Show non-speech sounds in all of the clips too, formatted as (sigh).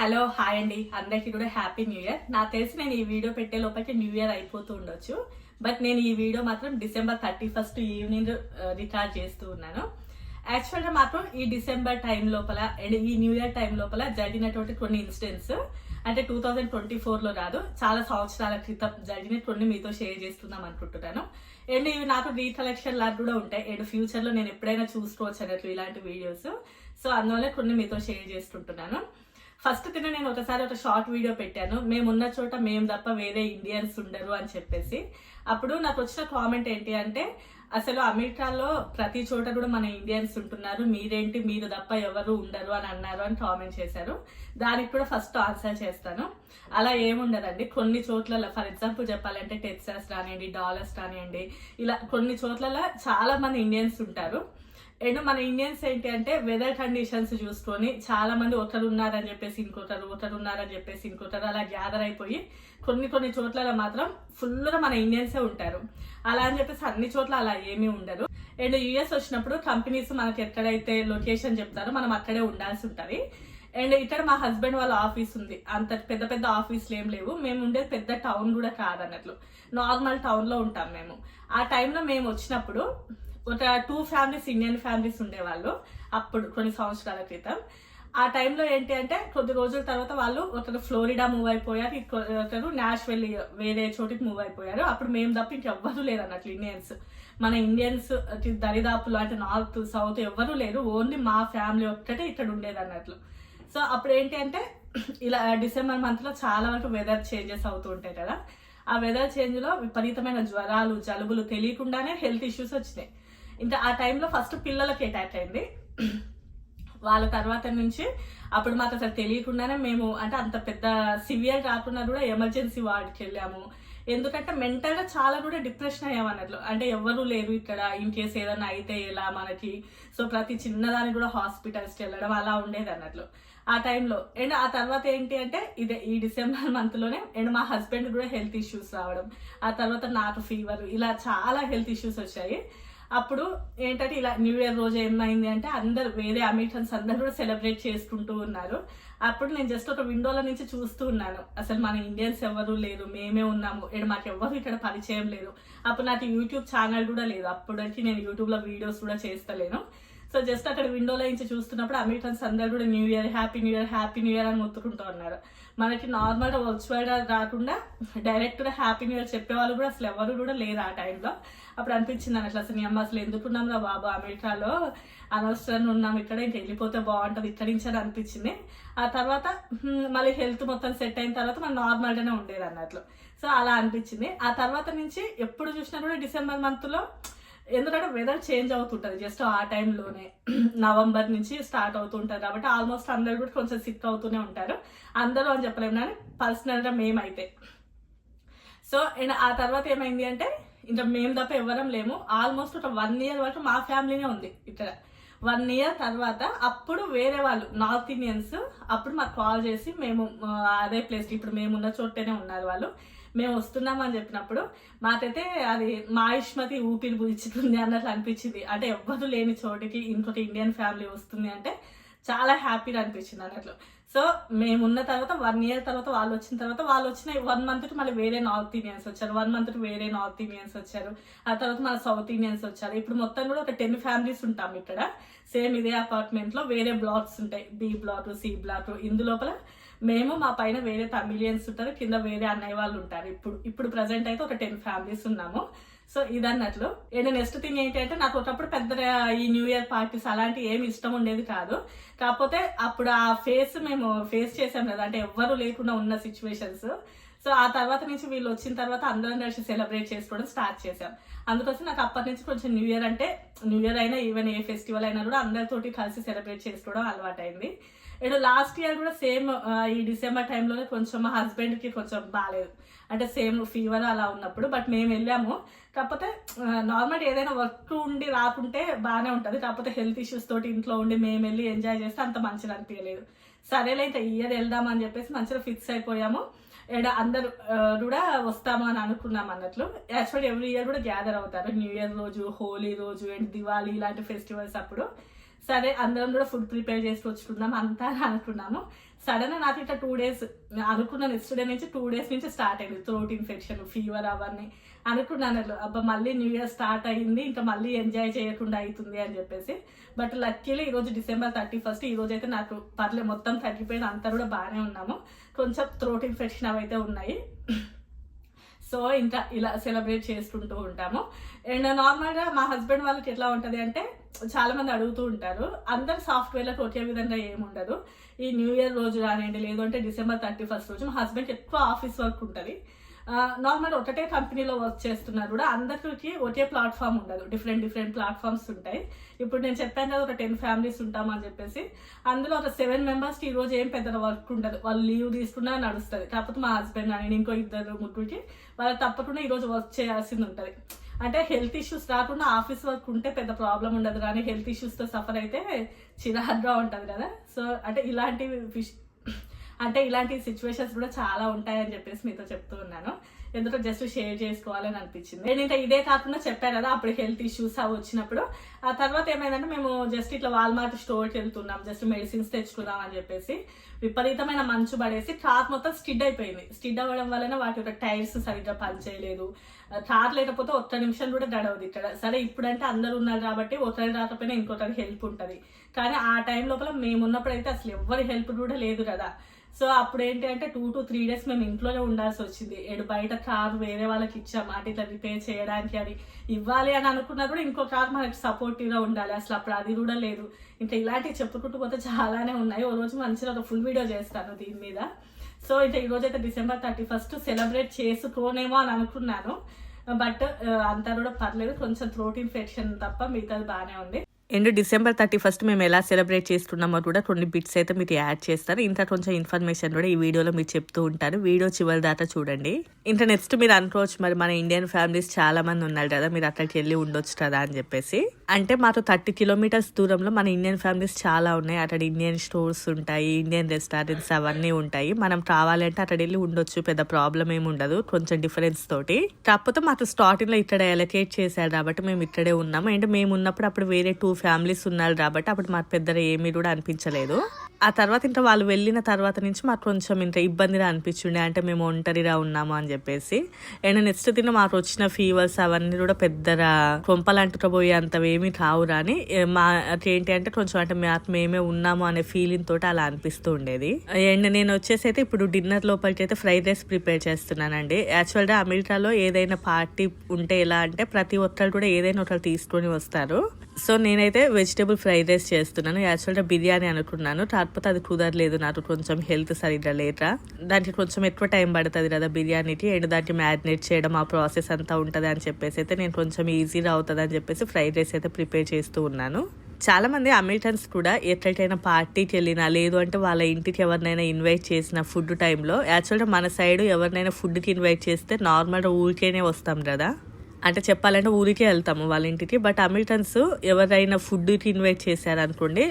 Hello hi అండి. అందరికీ కూడా హ్యాపీ న్యూ ఇయర్. నాకు తెలిసి నేను ఈ వీడియో పెట్టే లోపలికి న్యూ ఇయర్ అయిపోతూ ఉండొచ్చు. బట్ నేను ఈ వీడియో మాత్రం December thirty first evening record చేస్తూ ఉన్నాను. యాక్చువల్గా మాత్రం ఈ డిసెంబర్ టైం లోపల అండ్ ఈ న్యూ ఇయర్ టైం లోపల జరిగినటువంటి కొన్ని ఇన్సిడెంట్స్ అంటే టూ థౌజండ్ ట్వంటీ ఫోర్లో కాదు చాలా సంవత్సరాల క్రితం జరిగిన కొన్ని మీతో షేర్ చేస్తున్నాం అనుకుంటున్నాను. అండ్ ఇవి నాకు రీకలెక్షన్ లాగా కూడా ఉంటాయి. అండ్ ఫ్యూచర్లో నేను ఎప్పుడైనా చూసుకోవచ్చు అన్నట్లు ఇలాంటి వీడియోస్. సో అందువల్ల కొన్ని మీతో షేర్ చేస్తుంటున్నాను. ఫస్ట్ తిన నేను ఒకసారి ఒక షార్ట్ వీడియో పెట్టాను. మేమున్న చోట మేము తప్ప వేరే ఇండియన్స్ ఉండరు అని చెప్పేసి. అప్పుడు నాకు వచ్చిన కామెంట్ ఏంటి అంటే అసలు అమెరికాలో ప్రతి చోట కూడా మన ఇండియన్స్ ఉంటున్నారు. మీరేంటి? మీరు తప్ప ఎవరు ఉండరు అని అన్నారు అని కామెంట్ చేశారు. దానికి కూడా ఫస్ట్ ఆన్సర్ చేస్తాను. అలా ఏముండదండి. కొన్ని చోట్ల ఫర్ ఎగ్జాంపుల్ చెప్పాలంటే టెక్సాస్ రానివ్వండి డాలర్స్ రానివ్వండి ఇలా కొన్ని చోట్ల చాలా మంది ఇండియన్స్ ఉంటారు. అండ్ మన ఇండియన్స్ ఏంటి అంటే వెదర్ కండిషన్స్ చూసుకొని చాలా మంది ఒకరు ఉన్నారని చెప్పేసి ఇంకొకరు ఒకరు ఉన్నారని చెప్పేసి ఇంకొకరు అలా గ్యాదర్ అయిపోయి కొన్ని కొన్ని చోట్ల మాత్రం ఫుల్గా మన ఇండియన్సే ఉంటారు. అలా అని చెప్పేసి అన్ని చోట్ల అలా ఏమీ ఉండరు అండ్ యుఎస్ వచ్చినప్పుడు కంపెనీస్ మనకి ఎక్కడైతే లొకేషన్ చెప్తారో మనం అక్కడే ఉండాల్సి ఉంటుంది. అండ్ ఇక్కడ మా హస్బెండ్ వాళ్ళ ఆఫీస్ ఉంది. అంత పెద్ద పెద్ద ఆఫీసులు ఏం లేవు. మేము ఉండేది పెద్ద టౌన్ కూడా కాదన్నట్లు. నార్మల్ టౌన్లో ఉంటాం మేము. ఆ టైంలో మేము వచ్చినప్పుడు ఒక టూ ఫ్యామిలీస్ ఇండియన్ ఫ్యామిలీస్ ఉండేవాళ్ళు అప్పుడు కొన్ని సంవత్సరాల క్రితం. ఆ టైంలో ఏంటి అంటే కొద్ది రోజుల తర్వాత వాళ్ళు ఒకరు ఫ్లోరిడా మూవ్ అయిపోయారు ఒకరు నాష్ వెళ్ళి వేరే చోటికి మూవ్ అయిపోయారు. అప్పుడు మేము తప్ప ఇంకెవ్వరూ లేరు అన్నట్లు ఇండియన్స్. మన ఇండియన్స్ దరిదాపులు అంటే నార్త్ సౌత్ ఎవ్వరూ లేరు. ఓన్లీ మా ఫ్యామిలీ ఒక్కటే ఇక్కడ ఉండేది అన్నట్లు. సో అప్పుడు ఏంటి అంటే ఇలా డిసెంబర్ మంత్లో చాలా వరకు వెదర్ చేంజెస్ అవుతూ ఉంటాయి కదా. ఆ వెదర్ చేంజ్లో విపరీతమైన జ్వరాలు జలుబులు తెలియకుండానే హెల్త్ ఇష్యూస్ వచ్చినాయి. ఇంకా ఆ టైంలో ఫస్ట్ పిల్లలకి అటాక్ అయింది. వాళ్ళ తర్వాత నుంచి అప్పుడు మాకు అసలు తెలియకుండానే మేము అంటే అంత పెద్ద సివియర్ కాకుండా కూడా ఎమర్జెన్సీ వార్డ్కి వెళ్ళాము. ఎందుకంటే మెంటల్గా చాలా కూడా డిప్రెషన్ అయ్యామన్నట్లు అంటే ఎవరు లేరు ఇక్కడ ఇన్ కేస్ ఏదైనా అయితే ఎలా మనకి. సో ప్రతి చిన్నదానికి కూడా హాస్పిటల్స్కి వెళ్ళడం అలా ఉండేది అన్నట్లు. ఆ టైంలో అండ్ ఆ తర్వాత ఏంటి అంటే ఇదే ఈ డిసెంబర్ మంత్లోనే అండ్ మా హస్బెండ్ కూడా హెల్త్ ఇష్యూస్ రావడం. ఆ తర్వాత నాకు ఫీవర్ ఇలా చాలా హెల్త్ ఇష్యూస్ వచ్చాయి. అప్పుడు ఏంటంటే ఇలా న్యూ ఇయర్ రోజు ఏమైంది అంటే అందరు వేరే అమెరికన్స్ అందరు కూడా సెలబ్రేట్ చేసుకుంటూ ఉన్నారు. అప్పుడు నేను జస్ట్ ఒక విండోలో నుంచి చూస్తూ ఉన్నాను. అసలు మన ఇండియన్స్ ఎవరు లేరు మేమే ఉన్నాము. ఇక్కడ మాకు ఎవరు ఇక్కడ పరిచయం లేదు అప్పుడు నాకు యూట్యూబ్ ఛానల్ కూడా లేదు. అప్పటికి నేను యూట్యూబ్లో వీడియోస్ కూడా చేస్తలేను. సో జస్ట్ అక్కడ విండోలో నుంచి చూస్తున్నప్పుడు అమెరికన్స్ అందరు కూడా new year happy new year happy new year అని మొత్తుకుంటూ ఉన్నారు. మనకి నార్మల్గా వర్చువల్గా రాకుండా డైరెక్ట్గా హ్యాపీ న్యూ ఇయర్ చెప్పేవాళ్ళు కూడా అసలు ఎవరు కూడా లేరు ఆ టైంలో అప్పుడు అనిపించింది అట్లా అసలు నీ అసలు ఎందుకున్నాం రా బాబు? అమెరికాలో అనవసరంగా ఉన్నాం ఇక్కడ ఇంక వెళ్ళిపోతే బాగుంటుంది ఇక్కడి నుంచి అని అనిపించింది. ఆ తర్వాత మళ్ళీ హెల్త్ మొత్తం సెట్ అయిన తర్వాత మనం నార్మల్గానే ఉండేది అన్నట్లు. సో అలా అనిపించింది. ఆ తర్వాత నుంచి ఎప్పుడు చూసినా కూడా డిసెంబర్ మంత్లో ఎందుకంటే వెదర్ చేంజ్ అవుతుంటుంది. జస్ట్ ఆ టైంలోనే నవంబర్ (clears throat) నుంచి స్టార్ట్ అవుతుంటారు కాబట్టి ఆల్మోస్ట్ అందరు కూడా కొంచెం సిక్ అవుతూనే ఉంటారు. అందరూ అని చెప్పలేము కానీ పర్సనల్గా మేమైతే. సో అండ్ ఆ తర్వాత ఏమైంది అంటే ఇంకా మేము తప్ప ఎవ్వరం లేము. ఆల్మోస్ట్ ఒక వన్ ఇయర్ వరకు మా ఫ్యామిలీనే ఉంది ఇక్కడ. వన్ ఇయర్ తర్వాత అప్పుడు వేరే వాళ్ళు నార్త్ ఇండియన్స్ అప్పుడు మాకు కాల్ చేసి మేము అదే ప్లేస్ ఇప్పుడు మేము ఉన్న చోటనే ఉన్నారు వాళ్ళు. మేము వస్తున్నాం అని చెప్పినప్పుడు మాకైతే అది మా ఇష్మతి ఊపిరి పూచుతుంది అన్నట్లు అనిపించింది. అంటే ఎవ్వరు లేని చోటికి ఇంకొక ఇండియన్ ఫ్యామిలీ వస్తుంది అంటే చాలా హ్యాపీగా అనిపించింది అన్నట్లు. సో మేము ఉన్న తర్వాత వన్ ఇయర్ తర్వాత వాళ్ళు వచ్చిన తర్వాత వాళ్ళు వచ్చిన వన్ మంత్ మళ్ళీ వేరే నార్త్ ఇండియన్స్ వచ్చారు. వన్ మంత్ వేరే నార్త్ ఇండియన్స్ వచ్చారు. ఆ తర్వాత మన సౌత్ ఇండియన్స్ వచ్చారు. ఇప్పుడు మొత్తం కూడా ఒక టెన్ ఫ్యామిలీస్ ఉంటాం ఇక్కడ. సేమ్ ఇదే అపార్ట్మెంట్లో వేరే బ్లాక్స్ ఉంటాయి. బి బ్లాక్ సి బ్లాక్ ఇందులోపల మేము మా పైన వేరే తమిలియన్స్ ఉంటారు కింద వేరే అన్నయ్య వాళ్ళు ఉంటారు. ఇప్పుడు ఇప్పుడు ప్రజెంట్ అయితే ఒక టెన్ ఫ్యామిలీస్ ఉన్నాము. సో ఇదన్నట్లు. అండ్ నెక్స్ట్ థింగ్ ఏంటంటే నాకు ఒకప్పుడు పెద్ద ఈ న్యూ ఇయర్ పార్టీస్ అలాంటి ఏమి ఇష్టం ఉండేది కాదు. కాకపోతే అప్పుడు ఆ ఫేస్ మేము ఫేస్ చేసాం కదా అంటే ఎవ్వరు లేకుండా ఉన్న సిచ్యువేషన్స్ సో ఆ తర్వాత నుంచి వీళ్ళు వచ్చిన తర్వాత అందరం కలిసి సెలబ్రేట్ చేసుకోవడం స్టార్ట్ చేసాం అందుకోసం నాకు అప్పటి నుంచి కొంచెం న్యూ ఇయర్ అంటే న్యూ ఇయర్ అయినా ఈవెన్ ఏ ఫెస్టివల్ అయినా కూడా అందరితోటి కలిసి సెలబ్రేట్ చేసుకోవడం అలవాటైంది. అండ్ లాస్ట్ ఇయర్ కూడా సేమ్ ఈ డిసెంబర్ టైంలోనే కొంచెం మా హస్బెండ్కి కొంచెం బాగాలేదు అంటే సేమ్ ఫీవర్ అలా ఉన్నప్పుడు బట్ మేము వెళ్ళాము. కాకపోతే నార్మల్ ఏదైనా వర్క్ ఉండి రాకుంటే బాగానే ఉంటుంది. కాకపోతే హెల్త్ ఇష్యూస్ తోటి ఇంట్లో ఉండి మేము వెళ్ళి ఎంజాయ్ చేస్తే అంత మంచిగా అనిపించలేదు సరేలే ఇంకా ఇయర్ వెళ్దామని చెప్పేసి మంచిగా ఫిక్స్ అయిపోయాము. అండ్ అందరు కూడా వస్తాము అని అనుకున్నాం అన్నట్లు. యాక్చువల్లీ ఎవ్రీ ఇయర్ కూడా గ్యాదర్ అవుతారు. న్యూ ఇయర్ రోజు హోలీ రోజు అండ్ దివాళీ ఇలాంటి ఫెస్టివల్స్ అప్పుడు. సరే అందరం కూడా ఫుడ్ ప్రిపేర్ చేసి వచ్చుకుందాం అంతా అని అనుకున్నాము సడన్ నాకు ఇట్లా టూ డేస్ అనుకున్న నెక్స్ట్ డే నుంచి టూ డేస్ నుంచి స్టార్ట్ అయింది. థ్రోట్ ఇన్ఫెక్షన్ ఫీవర్ అవన్నీ అనుకున్నాను. అబ్బా మళ్ళీ న్యూ ఇయర్ స్టార్ట్ అయింది ఇంకా మళ్ళీ ఎంజాయ్ చేయకుండా అవుతుంది అని చెప్పేసి. బట్ లక్కీలీ ఈరోజు డిసెంబర్ థర్టీ ఫస్ట్ ఈరోజు అయితే నాకు పర్లే మొత్తం తగ్గిపోయిన అంతా కూడా బాగానే ఉన్నాము. కొంచెం థ్రోట్ ఇన్ఫెక్షన్ అవైతే ఉన్నాయి. సో ఇంకా ఇలా సెలబ్రేట్ చేసుకుంటూ ఉంటాము. అండ్ నార్మల్గా మా హస్బెండ్ వాళ్ళకి ఎట్లా ఉంటుంది అంటే చాలా మంది అడుగుతూ ఉంటారు అందరు సాఫ్ట్వేర్లకు ఒకే విధంగా ఏముండదు. ఈ న్యూ ఇయర్ రోజు రానివ్వండి లేదంటే డిసెంబర్ థర్టీ ఫస్ట్ రోజు మా హస్బెండ్కి ఎక్కువ ఆఫీస్ వర్క్ ఉంటుంది. నార్మల్ ఒకటే కంపెనీలో వర్క్ చేస్తున్నారు కూడా అందరికి ఒకే ప్లాట్ఫామ్ ఉండదు. డిఫరెంట్ డిఫరెంట్ ప్లాట్ఫామ్స్ ఉంటాయి. ఇప్పుడు నేను చెప్పాను కదా ఒక టెన్ ఫ్యామిలీస్ ఉంటామని చెప్పేసి అందులో ఒక సెవెన్ మెంబర్స్కి ఈరోజు ఏం పెద్ద వర్క్ ఉండదు. వాళ్ళు లీవ్ తీసుకున్నా నడుస్తుంది. కాకపోతే మా హస్బెండ్ నేను ఇంకో ఇద్దరు ముగ్గురికి వాళ్ళు తప్పకుండా ఈరోజు వర్క్ చేయాల్సింది ఉంటుంది. అంటే హెల్త్ ఇష్యూస్ రాకుండా ఆఫీస్ వర్క్ ఉంటే పెద్ద ప్రాబ్లం ఉండదు కానీ హెల్త్ ఇష్యూస్తో సఫర్ అయితే చిరాగ్గా ఉంటుంది కదా. సో అంటే ఇలాంటి అంటే ఇలాంటి సిచ్యువేషన్స్ కూడా చాలా ఉంటాయని చెప్పేసి మీతో చెప్తూ ఉన్నాను. ఎందుకో జస్ట్ షేర్ చేసుకోవాలని అనిపించింది. నేను ఇంకా ఇదే కాకుండా చెప్పాను కదా అప్పుడు హెల్త్ ఇష్యూస్ అవి వచ్చినప్పుడు. ఆ తర్వాత ఏమైందంటే మేము జస్ట్ ఇట్లా వాల్మార్ట్ స్టోర్కి వెళ్తున్నాం జస్ట్ మెడిసిన్స్ తెచ్చుకుందాం అని చెప్పేసి విపరీతమైన మంచు పడేసి కార్ మొత్తం స్టిడ్ అయిపోయింది. స్టిడ్ అవ్వడం వలన వాటి యొక్క టైర్స్ సరిగ్గా పనిచేయలేదు. కార్ లేకపోతే ఒక్క నిమిషం కూడా గడవదు ఇక్కడ. సరే ఇప్పుడంటే అందరు ఉన్నారు కాబట్టి ఒకరి రాకపోయినా ఇంకొకరి హెల్ప్ ఉంటుంది. కానీ ఆ టైం లోపల మేము అయితే అసలు ఎవరి హెల్ప్ కూడా లేదు కదా. సో అప్పుడు ఏంటి అంటే టూ టు త్రీ డేస్ మేము ఇంట్లోనే ఉండాల్సి వచ్చింది. ఏడు బయట కార్ వేరే వాళ్ళకి ఇచ్చాం. అటు ఇట్లా రిపేర్ చేయడానికి అది ఇవ్వాలి అని అనుకున్నా కూడా ఇంకో కార్ మనకి సపోర్టివ్గా ఉండాలి. అసలు అప్పుడు అది కూడా లేదు. ఇంకా ఇలాంటివి చెప్పుకుంటూ పోతే చాలానే ఉన్నాయి. ఓ రోజు మంచిగా ఒక ఫుల్ వీడియో చేస్తాను దీని మీద. సో ఇంకా ఈరోజు అయితే డిసెంబర్ థర్టీ ఫస్ట్ సెలబ్రేట్ చేసుకోనేమో అని అనుకున్నాను. బట్ అంతా కూడా పర్లేదు. కొంచెం థ్రోట్ ఇన్ఫెక్షన్ తప్ప మిగతాది బాగానే ఉంది. అండ్ డిసెంబర్ థర్టీ ఫస్ట్ మేము ఎలా సెలబ్రేట్ చేస్తున్నామో కూడా కొన్ని బిట్స్ అయితే మీరు యాడ్ చేస్తారు ఇంత కొంచెం ఇన్ఫర్మేషన్ కూడా ఈ వీడియోలో మీరు చెప్తూ ఉంటారు. వీడియో చివరి దాకా చూడండి. ఇంకా నెక్స్ట్ మీరు అనుకోవచ్చు మరి మన ఇండియన్ ఫ్యామిలీస్ చాలా మంది ఉన్నారు కదా మీరు అక్కడికి వెళ్ళి ఉండొచ్చు కదా అని చెప్పేసి. అంటే మాకు థర్టీ కిలోమీటర్స్ దూరంలో మన ఇండియన్ ఫ్యామిలీస్ చాలా ఉన్నాయి. అక్కడ ఇండియన్ స్టోర్స్ ఉంటాయి ఇండియన్ రెస్టారెంట్స్ అవన్నీ ఉంటాయి. మనం కావాలంటే అక్కడ వెళ్ళి ఉండొచ్చు పెద్ద ప్రాబ్లం ఏమి ఉండదు కొంచెం డిఫరెన్స్ తోటి. కాకపోతే మాకు స్టార్టింగ్లో ఇక్కడ ఎలకేట్ చేశారు కాబట్టి మేము ఇక్కడే ఉన్నాము. అండ్ మేము ఉన్నప్పుడు అప్పుడు వేరే టూ ఫ్యామిలీస్ ఉన్నారు కాబట్టి అప్పుడు మాకు పెద్దగా ఏమీ కూడా అనిపించలేదు. ఆ తర్వాత ఇంకా వాళ్ళు వెళ్ళిన తర్వాత నుంచి మాకు కొంచెం ఇంకా ఇబ్బందిగా అనిపించుండే. అంటే మేము ఒంటరిగా ఉన్నాము అని చెప్పేసి. అండ్ నెక్స్ట్ దిన మాకు వచ్చిన ఫీవర్స్ అవన్నీ కూడా పెద్దగా కొంపలంటుకపోయే అంతవేమీ కావు రాని మా ఏంటి అంటే కొంచెం అంటే మాకు మేమే ఉన్నాము అనే ఫీలింగ్ తోటి అలా అనిపిస్తూ ఉండేది. అండ్ నేను వచ్చేసి అయితే ఇప్పుడు డిన్నర్ లోపలికి అయితే ఫ్రైడ్ రైస్ ప్రిపేర్ చేస్తున్నానండి. యాక్చువల్గా అమెరికాలో ఏదైనా పార్టీ ఉంటే ఎలా అంటే ప్రతి ఒక్కరు కూడా ఏదైనా ఒకరు తీసుకొని వస్తారు. సో నేనైతే వెజిటేబుల్ ఫ్రైడ్ రైస్ చేస్తున్నాను. యాక్చువల్గా బిర్యానీ అనుకున్నాను. కాకపోతే అది కుదరలేదు నాకు. కొంచెం హెల్త్ సరిగ్గా లేక దానికి కొంచెం ఎక్కువ టైం పడుతుంది కదా బిర్యానీకి. అండ్ దానికి మ్యారినేట్ చేయడం ఆ ప్రాసెస్ అంతా ఉంటుంది అని చెప్పేసి అయితే నేను కొంచెం ఈజీగా అవుతుంది అని చెప్పేసి ఫ్రైడ్ రైస్ అయితే ప్రిపేర్ చేస్తూ ఉన్నాను. చాలా మంది అమెరికన్స్ కూడా ఎక్కడికైనా పార్టీకి వెళ్ళినా లేదు అంటే వాళ్ళ ఇంటికి ఎవరినైనా ఇన్వైట్ చేసిన ఫుడ్ టైంలో యాక్చువల్గా మన సైడ్ ఎవరినైనా ఫుడ్కి ఇన్వైట్ చేస్తే నార్మల్గా ఊరికేనే వస్తాం కదా. అంటే చెప్పాలంటే ఊరికే వెళ్తాము వాళ్ళ ఇంటికి. బట్ అమెరికన్స్ ఎవరైనా ఫుడ్కి ఇన్వైట్ చేశారనుకోండి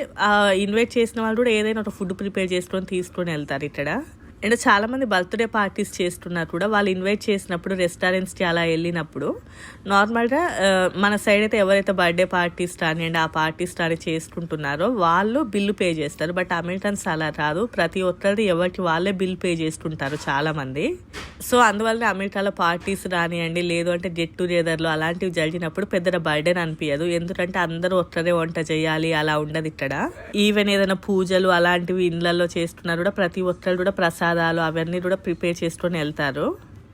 ఇన్వైట్ చేసిన వాళ్ళు కూడా ఏదైనా ఒక ఫుడ్ ప్రిపేర్ చేసుకొని తీసుకొని వెళ్తారు ఇక్కడ. అండ్ చాలామంది బర్త్డే పార్టీస్ చేస్తున్నారు కూడా. వాళ్ళు ఇన్వైట్ చేసినప్పుడు రెస్టారెంట్స్కి అలా వెళ్ళినప్పుడు నార్మల్గా మన సైడ్ అయితే ఎవరైతే బర్త్డే పార్టీస్ కానివ్వండి ఆ పార్టీస్ కానీ చేసుకుంటున్నారో వాళ్ళు బిల్లు పే చేస్తారు. బట్ అమెరికన్స్ అలా రాదు. ప్రతి ఒక్కరిది ఎవరికి వాళ్ళే బిల్ పే చేసుకుంటారు చాలామంది. సో అందువల్ల అమెరికాలో పార్టీస్ రానివ్వండి లేదు అంటే గెట్ టుగెదర్లు అలాంటివి జరిగినప్పుడు పెద్దగా బర్త్డేని అనిపించదు ఎందుకంటే అందరూ ఒక్కరే వంట చేయాలి అలా ఉండదు ఇక్కడ. ఈవెన్ ఏదైనా పూజలు అలాంటివి ఇళ్ళల్లో చేస్తున్నారు కూడా ప్రతి ఒక్కరు కూడా ప్రసాదాలు అవన్నీ కూడా ప్రిపేర్ చేసుకొని వెళ్తారు.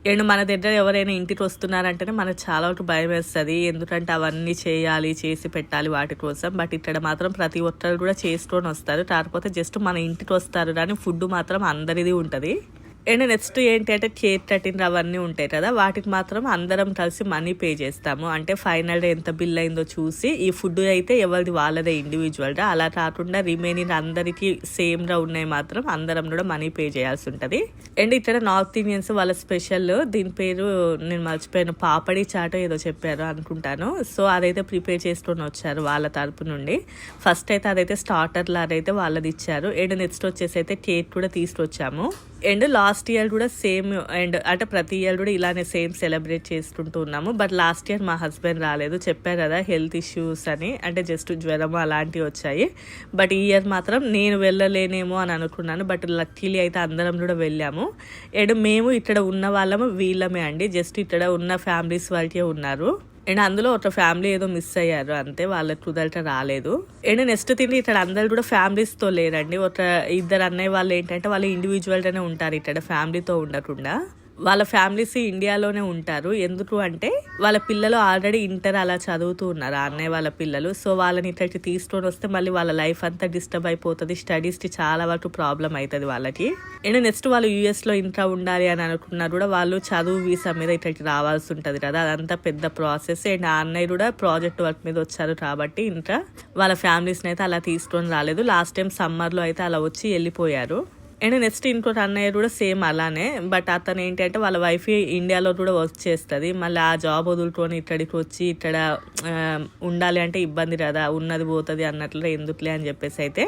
అండ్ మన దగ్గర ఎవరైనా ఇంటికి వస్తున్నారంటేనే మనకు చాలా వరకు భయం వేస్తుంది. ఎందుకంటే అవన్నీ చేయాలి చేసి పెట్టాలి వాటి కోసం. బట్ ఇక్కడ మాత్రం ప్రతి ఒక్కరు కూడా చేసుకొని వస్తారు. కాకపోతే జస్ట్ మన ఇంటికి వస్తారు కానీ ఫుడ్ మాత్రం అందరిది ఉంటుంది. అండ్ నెక్స్ట్ ఏంటి అంటే కేక్ కటింగ్ అవన్నీ ఉంటాయి కదా వాటికి మాత్రం అందరం కలిసి మనీ పే చేస్తాము. అంటే ఫైనల్గా ఎంత బిల్ అయిందో చూసి ఈ ఫుడ్ అయితే ఎవరిది వాళ్ళదే ఇండివిజువల్గా అలా కాకుండా రిమైనింగ్ అందరికీ సేమ్గా ఉన్నాయి మాత్రం అందరం కూడా మనీ పే చేయాల్సి ఉంటుంది. అండ్ ఇక్కడ నార్త్ ఇండియన్స్ వాళ్ళ స్పెషల్ దీని పేరు నేను మర్చిపోయాను. పాపడి చాటో ఏదో చెప్పారు అనుకుంటాను. సో అదైతే ప్రిపేర్ చేసుకొని వచ్చారు వాళ్ళ తరపు నుండి. ఫస్ట్ అయితే అదైతే స్టార్టర్ లాగా అయితే వాళ్ళది ఇచ్చారు. అండ్ నెక్స్ట్ వచ్చేసి అయితే కేక్ కూడా తీసుకొచ్చాము. అండ్ లాస్ట్ ఇయర్ కూడా సేమ్ అండ్ అంటే ప్రతి ఇయర్ కూడా ఇలానే సేమ్ సెలబ్రేట్ చేసుకుంటూ ఉన్నాము. బట్ లాస్ట్ ఇయర్ మా హస్బెండ్ రాలేదు. చెప్పారు కదా హెల్త్ ఇష్యూస్ అని అంటే జస్ట్ జ్వరము అలాంటివి వచ్చాయి. బట్ ఈ ఇయర్ మాత్రం నేను వెళ్ళలేనేమో అని అనుకున్నాను. బట్ లక్కీలీ అయితే అందరం కూడా వెళ్ళాము. అండ్ మేము ఇక్కడ ఉన్న వాళ్ళము వీళ్ళమే అండి. జస్ట్ ఇక్కడ ఉన్న ఫ్యామిలీస్ వాళ్ళకే ఉన్నారు. అండ్ అందులో ఒక ఫ్యామిలీ ఏదో మిస్ అయ్యారు అంతే. వాళ్ళ కుదరట రాలేదు. అండ్ నెక్స్ట్ తిండి ఇక్కడ అందరు కూడా ఫ్యామిలీస్తో లేరండి. ఒక ఇద్దరు అన్నయ్య వాళ్ళు ఏంటంటే వాళ్ళు ఇండివిజువల్గానే ఉంటారు ఇక్కడ ఫ్యామిలీతో ఉండకుండా. వాళ్ళ ఫ్యామిలీస్ ఇండియాలోనే ఉంటారు. ఎందుకు అంటే వాళ్ళ పిల్లలు ఆల్రెడీ ఇంటర్ అలా చదువుతూ ఉన్నారు. అన్నయ్య వాళ్ళ పిల్లలు. సో వాళ్ళని ఇక్కడికి తీసుకొని వస్తే మళ్ళీ వాళ్ళ లైఫ్ అంతా డిస్టర్బ్ అయిపోతుంది. స్టడీస్కి చాలా వరకు ప్రాబ్లం అవుతుంది వాళ్ళకి. అండ్ నెక్స్ట్ వాళ్ళు యూఎస్లో ఇంట్లో ఉండాలి అని అనుకున్నా కూడా వాళ్ళు చదువు వీసా మీద ఇక్కడికి రావాల్సి ఉంటుంది కదా. అదంతా పెద్ద ప్రాసెస్. అండ్ ఆ అన్నయ్య కూడా ప్రాజెక్ట్ వర్క్ మీద వచ్చారు కాబట్టి ఇంకా వాళ్ళ ఫ్యామిలీస్ని అయితే అలా తీసుకొని రాలేదు. లాస్ట్ టైం సమ్మర్లో అయితే అలా వచ్చి వెళ్ళిపోయారు. అండ్ నెక్స్ట్ ఇంకోటి అన్నయ్య కూడా సేమ్ అలానే బట్ అతను ఏంటంటే వాళ్ళ వైఫ్ ఇండియాలో కూడా వర్క్ చేస్తుంది. మళ్ళీ ఆ జాబ్ వదులుకొని ఇక్కడికి వచ్చి ఇక్కడ ఉండాలి అంటే ఇబ్బంది కదా ఉన్నది పోతుంది అన్నట్లు ఎందుకులే అని చెప్పేసి అయితే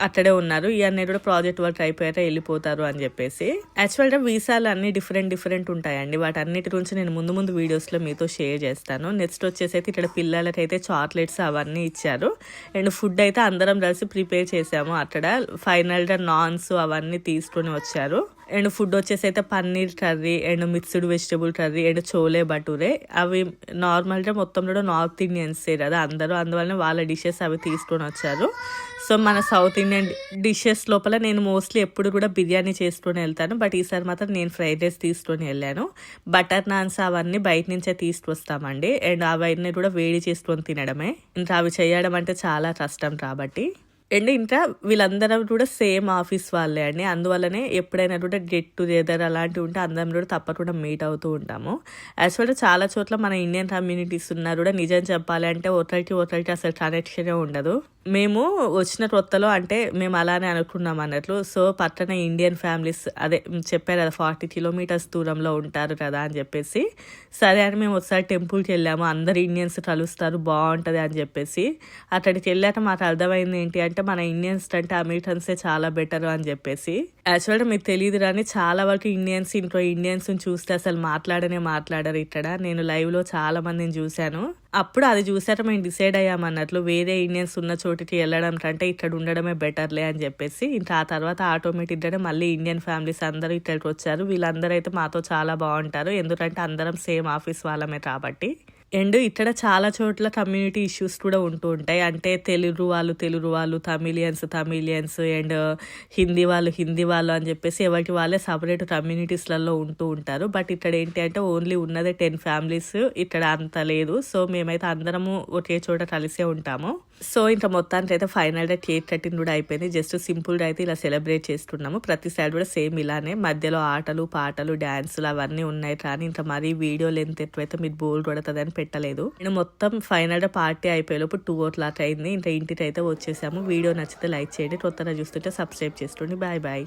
అక్కడే ఉన్నారు. ఈ అన్నయ్య కూడా ప్రాజెక్ట్ వర్క్ అయిపోయాక వెళ్ళిపోతారు అని చెప్పేసి. యాక్చువల్గా వీసాలు అన్ని డిఫరెంట్ డిఫరెంట్ ఉంటాయండి. వాటి అన్నిటి గురించి నేను ముందు ముందు వీడియోస్లో మీతో షేర్ చేస్తాను. నెక్స్ట్ వచ్చేసి అయితే ఇక్కడ పిల్లలకైతే చాక్లెట్స్ అవన్నీ ఇచ్చారు. అండ్ ఫుడ్ అయితే అందరం కలిసి ప్రిపేర్ చేసాము అక్కడ. ఫైనల్గా నాన్స్ అవన్నీ తీసుకొని వచ్చారు. అండ్ ఫుడ్ వచ్చేసి అయితే paneer curry and mixed vegetable curry and chole bhature అవి నార్మల్గా మొత్తం కూడా నార్త్ ఇండియన్సే కదా అందరూ. అందువల్ల వాళ్ళ డిషెస్ అవి తీసుకొని వచ్చారు. సో మన సౌత్ ఇండియన్ డిషెస్ లోపల నేను మోస్ట్లీ ఎప్పుడు కూడా బిర్యానీ చేసుకొని వెళ్తాను. బట్ ఈసారి మాత్రం నేను ఫ్రైడ్ రైస్ తీసుకొని వెళ్ళాను. బటర్ నాన్స్ అవన్నీ బయట నుంచే తీసుకొస్తామండి. అండ్ అవన్నీ కూడా వేడి చేసుకొని తినడమే. ఇంకా అవి చేయడం అంటే చాలా కష్టం కాబట్టి అండ్ ఇంకా వీళ్ళందరూ కూడా సేమ్ ఆఫీస్ వాళ్ళే అండి. అందువల్లనే ఎప్పుడైనా కూడా గెట్ టుగెదర్ అలాంటివి ఉంటే అందరం కూడా తప్పకుండా మీట్ అవుతూ ఉంటాము. యాక్చువల్గా చాలా చోట్ల మన ఇండియన్ కమ్యూనిటీస్ ఉన్నారు కూడా నిజం చెప్పాలి అంటే ఒకరికి ఒకరికి అసలు కనెక్షనే ఉండదు. మేము వచ్చిన కొత్తలో అంటే మేము అలానే అనుకున్నాం అన్నట్లు. సో పక్కన ఇండియన్ ఫ్యామిలీస్ అదే చెప్పారు కదా ఫార్టీ కిలోమీటర్స్ దూరంలో ఉంటారు కదా అని చెప్పేసి. సరే అని మేము ఒకసారి టెంపుల్కి వెళ్ళాము. అందరు ఇండియన్స్ కలుస్తారు బాగుంటుంది అని చెప్పేసి. అక్కడికి వెళ్ళాక మాకు అర్థమైంది ఏంటి అంటే మన ఇండియన్స్ అంటే అమెరికన్సే చాలా బెటర్ అని చెప్పేసి. యాక్చువల్గా మీకు తెలియదు కానీ చాలా వరకు ఇండియన్స్ ఇంట్లో ఇండియన్స్ చూస్తే అసలు మాట్లాడనే మాట్లాడరు ఇక్కడ. నేను లైవ్లో చాలా మందిని చూశాను. అప్పుడు అది చూసాక మేము డిసైడ్ అయ్యామన్నట్లు వేరే ఇండియన్స్ ఉన్న చోటికి వెళ్ళడం కంటే ఇక్కడ ఉండడమే బెటర్లే అని చెప్పేసి. ఇంకా ఆ తర్వాత ఆటోమేటిక్గానే మళ్ళీ ఇండియన్ ఫ్యామిలీస్ అందరూ ఇక్కడికి వచ్చారు. వీళ్ళందరూ అయితే మాతో చాలా బాగుంటారు. ఎందుకంటే అందరం సేమ్ ఆఫీస్ వాళ్ళమే కాబట్టి. అండ్ ఇక్కడ చాలా చోట్ల కమ్యూనిటీ ఇష్యూస్ కూడా ఉంటూ ఉంటాయి. అంటే తెలుగు వాళ్ళు తెలుగు వాళ్ళు తమిళియన్స్ తమిళియన్స్ అండ్ హిందీ వాళ్ళు హిందీ వాళ్ళు అని చెప్పేసి ఎవరికి వాళ్ళే సపరేట్ కమ్యూనిటీస్లలో ఉంటూ ఉంటారు. బట్ ఇక్కడ ఏంటి అంటే ఓన్లీ ఉన్నదే టెన్ ఫ్యామిలీస్ ఇక్కడ అంత లేదు. సో మేమైతే అందరము ఒకే చోట కలిసే ఉంటాము. సో ఇంకా మొత్తానికి అయితే ఫైనల్గా కేక్ కటింగ్ కూడా అయిపోయింది. జస్ట్ సింపుల్గా అయితే ఇలా సెలబ్రేట్ చేసుకున్నాము ప్రతిసారి కూడా సేమ్ ఇలానే. మధ్యలో ఆటలు పాటలు డ్యాన్సులు అవన్నీ ఉన్నాయి కానీ ఇంకా మరీ వీడియో లెంత్ ఎక్కువైతే మీరు బోల్ కొడుతుందని పెట్టలేదు. నేను మొత్తం ఫైనల్ పార్టీ అయిపోయేలోపు టూ ఓ క్లాక్ అయింది. ఇంకా ఇంటికి అయితే వచ్చేసాము. వీడియో నచ్చితే లైక్ చేయండి. కొత్తగా చూస్తుంటే సబ్స్క్రైబ్ చేసుకోండి. Bye bye